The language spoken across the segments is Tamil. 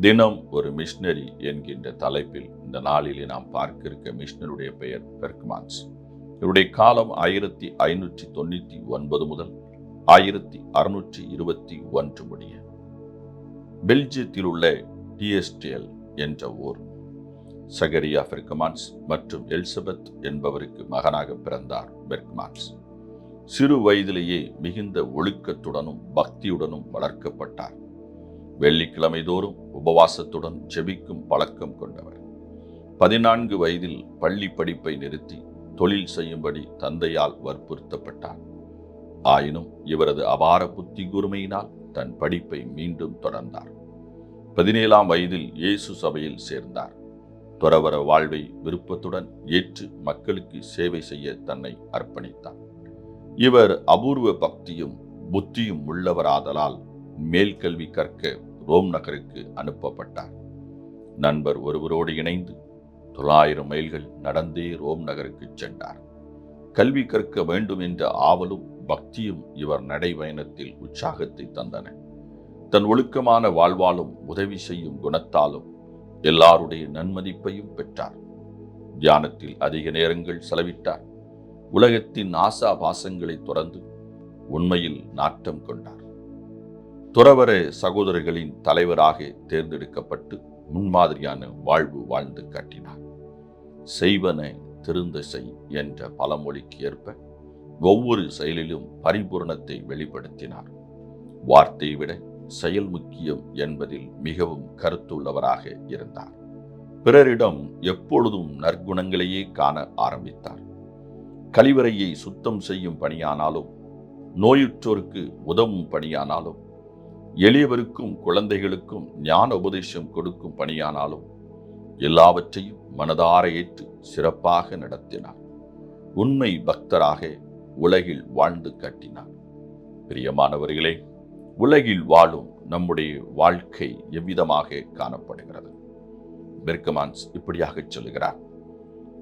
தினம் ஒரு மிஷினரி என்கின்ற தலைப்பில் இந்த நாளிலே நாம் பார்க்க இருக்க மிஷினருடைய பெயர் பெர்க்மான்ஸ். இவருடைய காலம் ஆயிரத்தி ஐநூற்றி தொண்ணூற்றி ஒன்பது முதல் ஆயிரத்தி அறுநூற்றி இருபத்தி ஒன்று முடிய. பெல்ஜியத்தில் உள்ள டிஎஸ்டிஎல் என்ற ஊர். சகரியா பெர்க்மான்ஸ் மற்றும் எலிசபெத் என்பவருக்கு மகனாக பிறந்தார் பெர்க்மான்ஸ். சிறு வயதிலேயே மிகுந்த ஒழுக்கத்துடனும் பக்தியுடனும் வளர்க்கப்பட்டார். வெள்ளிக்கிழமை தோறும் உபவாசத்துடன் ஜெபிக்கும் பழக்கம் கொண்டவர். பதினான்கு வயதில் பள்ளி படிப்பை நிறுத்தி தொழில் செய்யும்படி தந்தையால் வற்புறுத்தப்பட்டார். ஆயினும் இவரது அபார புத்தி கூர்மையினால் தன் படிப்பை மீண்டும் தொடர்ந்தார். பதினேழாம் வயதில் இயேசு சபையில் சேர்ந்தார். துறவர வாழ்வை விருப்பத்துடன் ஏற்று மக்களுக்கு சேவை செய்ய தன்னை அர்ப்பணித்தார். இவர் அபூர்வ பக்தியும் புத்தியும் உள்ளவராதலால் மேல்கல்வி கற்க ரோம் நகருக்கு அனுப்பப்பட்டார். நண்பர் ஒருவரோடு இணைந்து தொள்ளாயிரம் மைல்கள் நடந்தே ரோம் நகருக்கு சென்றார். கல்வி கற்க வேண்டும் என்ற ஆவலும் பக்தியும் இவர் நடைபயணத்தில் உற்சாகத்தை தந்தன. தன் ஒழுக்கமான வாழ்வாலும் உதவி செய்யும் குணத்தாலும் எல்லாருடைய நன்மதிப்பையும் பெற்றார். தியானத்தில் அதிக நேரங்கள் செலவிட்டார். உலகத்தின் ஆசா பாசங்களை தொடர்ந்து உண்மையில் நாட்டம் கொண்டார். துறவர சகோதரர்களின் தலைவராக தேர்ந்தெடுக்கப்பட்டு முன்மாதிரியான வாழ்வு வாழ்ந்து காட்டினார். செய்வன திருந்த செய் என்ற பழமொழிக்கு ஏற்ப ஒவ்வொரு செயலிலும் பரிபூரணத்தை வெளிப்படுத்தினார். வார்த்தையை விட செயல் முக்கியம் என்பதில் மிகவும் கருத்துள்ளவராக இருந்தார். பிறரிடம் எப்பொழுதும் நற்குணங்களையே காண ஆரம்பித்தார். கழிவறையை சுத்தம் செய்யும் பணியானாலும் நோயுற்றோருக்கு உதவும் பணியானாலும் எளியவருக்கும் குழந்தைகளுக்கும் ஞான உபதேசம் கொடுக்கும் பணியானாலும் எல்லாவற்றையும் மனதார ஏற்று சிறப்பாக நடத்தினார். உண்மை பக்தராக உலகில் வாழ்ந்து காட்டினார். பிரியமானவர்களே உலகில் வாழும் நம்முடைய வாழ்க்கை எவ்விதமாக காணப்படுகிறது? பெர்கமான்ஸ் இப்படியாக சொல்லுகிறார்.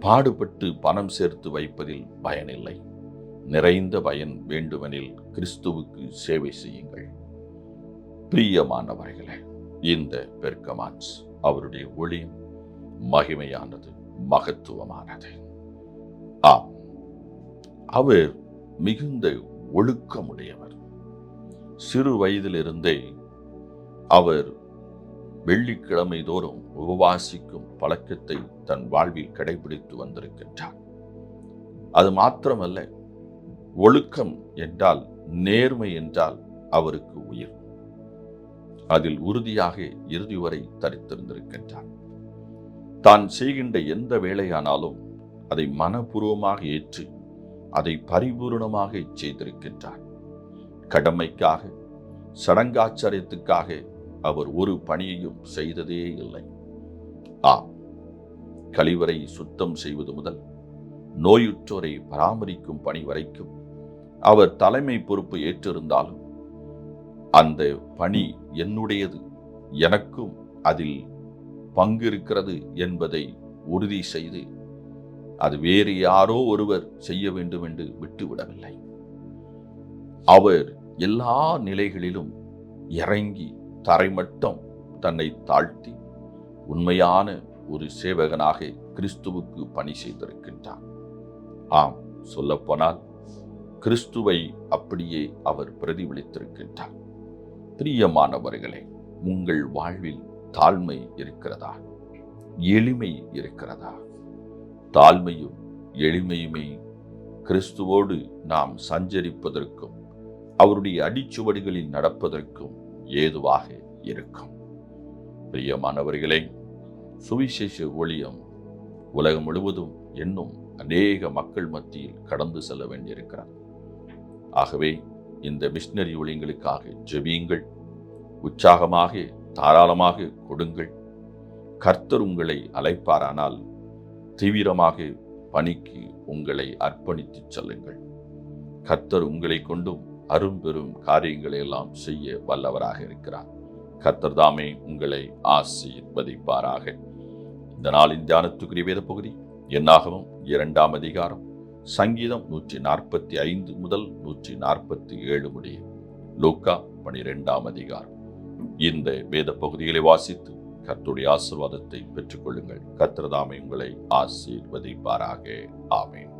பாடுபட்டு பணம் சேர்த்து வைப்பதில் பயனில்லை. நிறைந்த பயன் வேண்டுமெனில் கிறிஸ்துவுக்கு சேவை செய்யுங்கள். பிரியமானவர்களே இந்த பெர்கமான்ஸ் அவருடைய ஒளியும் மகிமையானது மகத்துவமானது. ஆம் அவர் மிகுந்த ஒழுக்கமுடையவர். சிறு வயதிலிருந்தே அவர் வெள்ளிக்கிழமை தோறும் உபவாசிக்கும் பழக்கத்தை தன் வாழ்வில் கடைபிடித்து வந்திருக்கின்றார். அது மாத்திரமல்ல ஒழுக்கம் என்றால் நேர்மை என்றால் அவருக்கு உயிர். அதில் உறுதியாக இறுதி வரை தரித்திருந்திருக்கின்றார் தான் செய்கின்ற எந்த வேலையானாலும் அதை மனப்பூர்வமாக ஏற்று அதை பரிபூர்ணமாக செய்திருக்கின்றார் கடமைக்காக சடங்காச்சாரியத்துக்காக அவர் ஒரு பணியையும் செய்ததே இல்லை. ஆ கழிவறை சுத்தம் செய்வது முதல் நோயுற்றோரை பராமரிக்கும் பணி வரைக்கும் அவர் தலைமை பொறுப்பு ஏற்றிருந்தாலும் அந்த பணி என்னுடையது. எனக்கும் அதில் பங்கு இருக்கிறது என்பதை உறுதி செய்து அது வேறு யாரோ ஒருவர் செய்ய வேண்டும் என்று விட்டுவிடவில்லை. அவர் எல்லா நிலைகளிலும் இறங்கி தரைமட்டம் தன்னை தாழ்த்தி உண்மையான ஒரு சேவகனாக கிறிஸ்துவுக்கு பணி செய்திருக்கின்றார். ஆம் சொல்லப்போனால் கிறிஸ்துவை அப்படியே அவர் பிரதிபலித்திருக்கின்றார். பிரியமானவர்களே உங்கள் வாழ்வில் தாழ்மை இருக்கிறதா? எளிமை இருக்கிறதா? தாழ்மையும் எளிமையுமே கிறிஸ்துவோடு நாம் சஞ்சரிப்பதற்கும் அவருடைய அடிச்சுவடுகளில் நடப்பதற்கும் ஏதுவாக இருக்கும். பிரியமானவர்களே சுவிசேஷ ஒளியம் உலகம் முழுவதும் இன்னும் அநேக மக்கள் மத்தியில் கடந்து செல்ல வேண்டியிருக்கிறார் ஆகவே இந்த மிஷினரி ஒளிங்களுக்காக ஜெபியுங்கள். உற்சாகமாக தாராளமாக கொடுங்கள். கர்த்தர் உங்களை அழைப்பாரானால் தீவிரமாக பணிக்கு உங்களை அர்ப்பணித்துச் செல்லுங்கள். கர்த்தர் உங்களை கொண்டும் அரும்பெரும் காரியங்களை எல்லாம் செய்ய வல்லவராக இருக்கிறார். கர்த்தர் தாமே உங்களை ஆசீர்வதிப்பாராக. இந்த நாளின் தியானத்துக்குரிய வேத பகுதி என்னாகவும் இரண்டாம் அதிகாரம். சங்கீதம் நூற்றி நாற்பத்தி ஐந்து முதல் நூற்றி நாற்பத்தி ஏழு முடிய. லூக்கா பனிரெண்டாம் அதிகாரம். இந்த வேத பகுதிகளை வாசித்து கர்த்துடைய ஆசீர்வாதத்தை பெற்றுக்கொள்ளுங்கள். கர்த்தர்தாமே உங்களை ஆசீர்வதிப்பாராக. ஆமேன்.